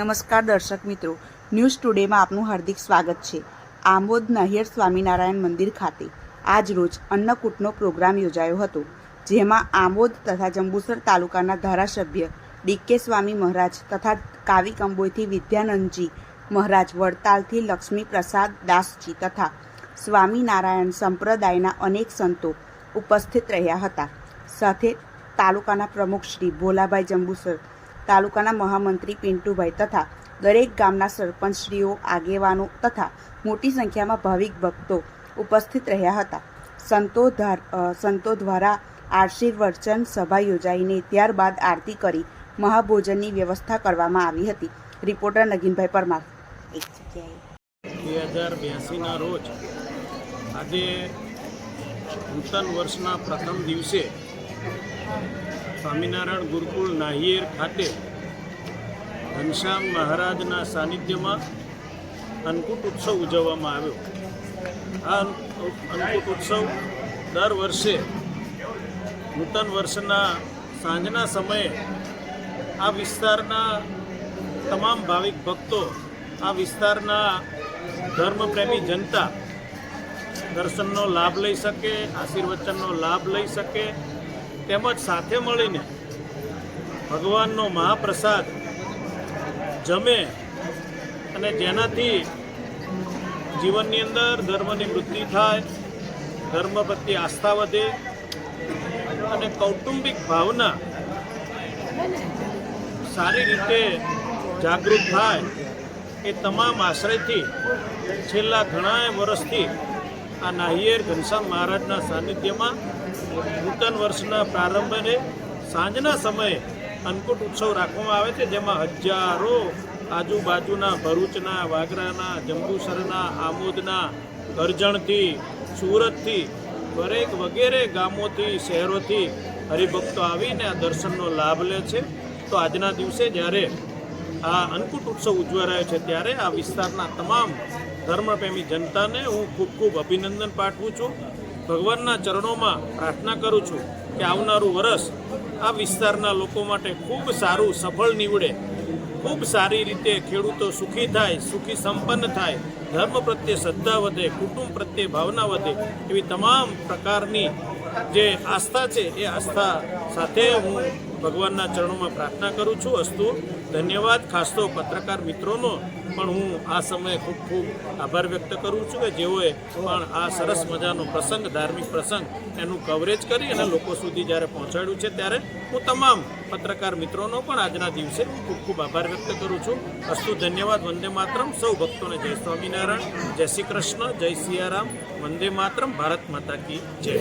નમસ્કાર દર્શક મિત્રો. ન્યૂઝ ટુડેમાં આપનું હાર્દિક સ્વાગત છે. આંબોદ નાહિયર સ્વામિનારાયણ મંદિર ખાતે આજ રોજ અન્નકૂટનો પ્રોગ્રામ યોજાયો હતો, જેમાં આંબોદ તથા જંબુસર તાલુકાના ધારાસભ્ય ડીકે સ્વામી મહારાજ તથા કાવી કંબોયથી વિદ્યાનંદજી મહારાજ વડતાલથી લક્ષ્મી પ્રસાદ દાસજી તથા સ્વામિનારાયણ સંપ્રદાયના અનેક સંતો ઉપસ્થિત રહ્યા હતા. સાથે તાલુકાના પ્રમુખ શ્રી ભોલાભાઈ જંબુસર તાલુકાના મહામંત્રી પિન્ટુભાઈ તથા દરેક ગામના સરપંચશ્રીઓ આગેવાનો તથા મોટી સંખ્યામાં ભાવિક ભક્તો ઉપસ્થિત રહ્યા હતા. સંતો સંતો દ્વારા આશીર્વચન સભા યોજાઈને ત્યારબાદ આરતી કરી મહાભોજનની વ્યવસ્થા કરવામાં આવી હતી. રિપોર્ટર નગીનભાઈ પરમાર. એક જગ્યાએ. બે હજાર બ્યાસીના રોજ આજે નૂતન વર્ષના પ્રથમ દિવસે સ્વામિનારાયણ ગુરુકુળ નાહિયેર ખાતે ઘનશ્યામ મહારાજના સાનિધ્યમાં અન્નકૂટ ઉત્સવ ઉજવવામાં આવ્યો. આ અન્નકૂટ ઉત્સવ દર વર્ષે નૂતન વર્ષના સાંજના સમયે આ વિસ્તારના તમામ ભાવિક ભક્તો, આ વિસ્તારના ધર્મપ્રેમી જનતા દર્શનનો લાભ લઈ શકે, આશીર્વચનનો લાભ લઈ શકે તેમજ સાથે મળીને ભગવાનનો મહાપ્રસાદ જમે અને જેનાથી જીવનની અંદર ધર્મની વૃદ્ધિ થાય ધર્મ પ્રત્યે આસ્થા વધે અને કૌટુંબિક ભાવના સારી રીતે જાગૃત થાય એ તમામ આશ્રયથી છેલ્લા ઘણા વર્ષથી આ નાહિયેર ઘનશ્યામ મહારાજના સાનિધ્યમાં નૂતન વર્ષના પ્રારંભને સાંજના સમયે અન્નકૂટ ઉત્સવ રાખવામાં આવે છે, જેમાં હજારો આજુબાજુના ભરૂચના, વાગરાના, જંબુસરના, આમોદના કરજણથી સુરતથી, દરેક વગેરે ગામોથી, શહેરોથી હરિભક્તો આવીને આ દર્શનનો લાભ લે છે. તો આજના દિવસે જ્યારે આ અન્નકૂટ ઉત્સવ ઉજવા રહ્યો છે, ત્યારે આ વિસ્તારના તમામ ધર્મપ્રેમી જનતાને હું ખૂબ ખૂબ અભિનંદન પાઠવું છું. ભગવાનના ચરણોમાં પ્રાર્થના કરું છું કે આવનારું વરસ આ વિસ્તારના લોકો માટે ખૂબ સારું સફળ નીવડે. ખૂબ સારી રીતે ખેડૂતો સુખી થાય, સુખી સંપન્ન થાય, ધર્મ પ્રત્યે શ્રદ્ધા વધે, કુટુંબ પ્રત્યે ભાવના વધે એવી તમામ પ્રકારની જે આસ્થા છે, એ આસ્થા સાથે હું ભગવાનના ચરણોમાં પ્રાર્થના કરું છું અસ્તુ. ધન્યવાદ ખાસ તો પત્રકાર મિત્રોનો. પણ હું આ સમયે ખૂબ ખૂબ આભાર વ્યક્ત કરું છું કે જેઓએ પણ આ સરસ મજાનો પ્રસંગ, ધાર્મિક પ્રસંગ, એનું કવરેજ કરી અને લોકો સુધી જ્યારે પહોંચાડ્યું છે ત્યારે હું તમામ પત્રકાર મિત્રોનો પણ આજના દિવસે ખૂબ ખૂબ આભાર વ્યક્ત કરું છું. અસ્તુ, ધન્યવાદ, વંદે માતરમ. સૌ ભક્તોને જય સ્વામિનારાયણ. જય શ્રી કૃષ્ણ. જય સિયારામ. વંદે માતરમ. ભારત માતા કી જય.